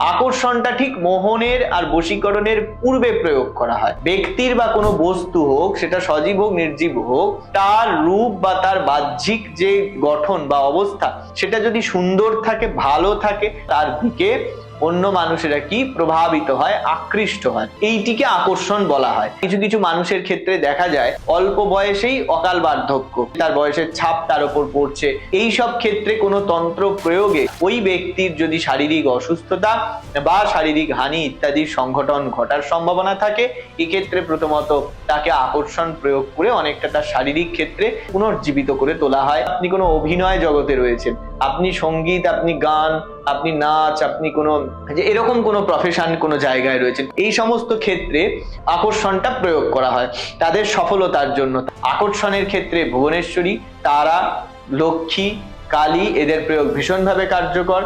আকর্ষণটা ঠিক মোহনের আর বশীকরণের পূর্বে প্রয়োগ করা হয়। ব্যক্তির বা কোনো বস্তু হোক, সেটা সজীব হোক, নির্জীব হোক, তার রূপ বা তার বাহ্যিক যে গঠন বা অবস্থা, সেটা যদি সুন্দর থাকে, ভালো থাকে, তার দিকে অন্য মানুষেরা কি প্রভাবিত হয়, আকৃষ্ট হয়, এইটিকে আকর্ষণ বলা হয়। কিছু কিছু মানুষের ক্ষেত্রে দেখা যায়, অল্প বয়সেই অকাল বার্ধক্য, তার বয়সের ছাপ তার উপর পড়ছে। এই সব ক্ষেত্রে কোনো তন্ত্র প্রয়োগে ওই ব্যক্তির যদি শারীরিক অসুস্থতা বা শারীরিক হানি ইত্যাদির সংঘটন ঘটার সম্ভাবনা থাকে, এক্ষেত্রে প্রথমত তাকে আকর্ষণ প্রয়োগ করে অনেকটা তার শারীরিক ক্ষেত্রে পুনর্জীবিত করে তোলা হয়। আপনি কোনো অভিনয় জগতে রয়েছেন, আপনি সংগীত, আপনি গান, আপনি নাচ, আপনি কোনো যে এরকম কোনো প্রফেশন কোনো জায়গায় রয়েছে এই সমস্ত ক্ষেত্রে আকর্ষণটা প্রয়োগ করা হয় তাদের সফলতার জন্য। আকর্ষণের ক্ষেত্রে ভুবনেশ্বরী, তারা, লক্ষ্মী, কালী, এদের প্রয়োগ ভীষণভাবে কার্যকর।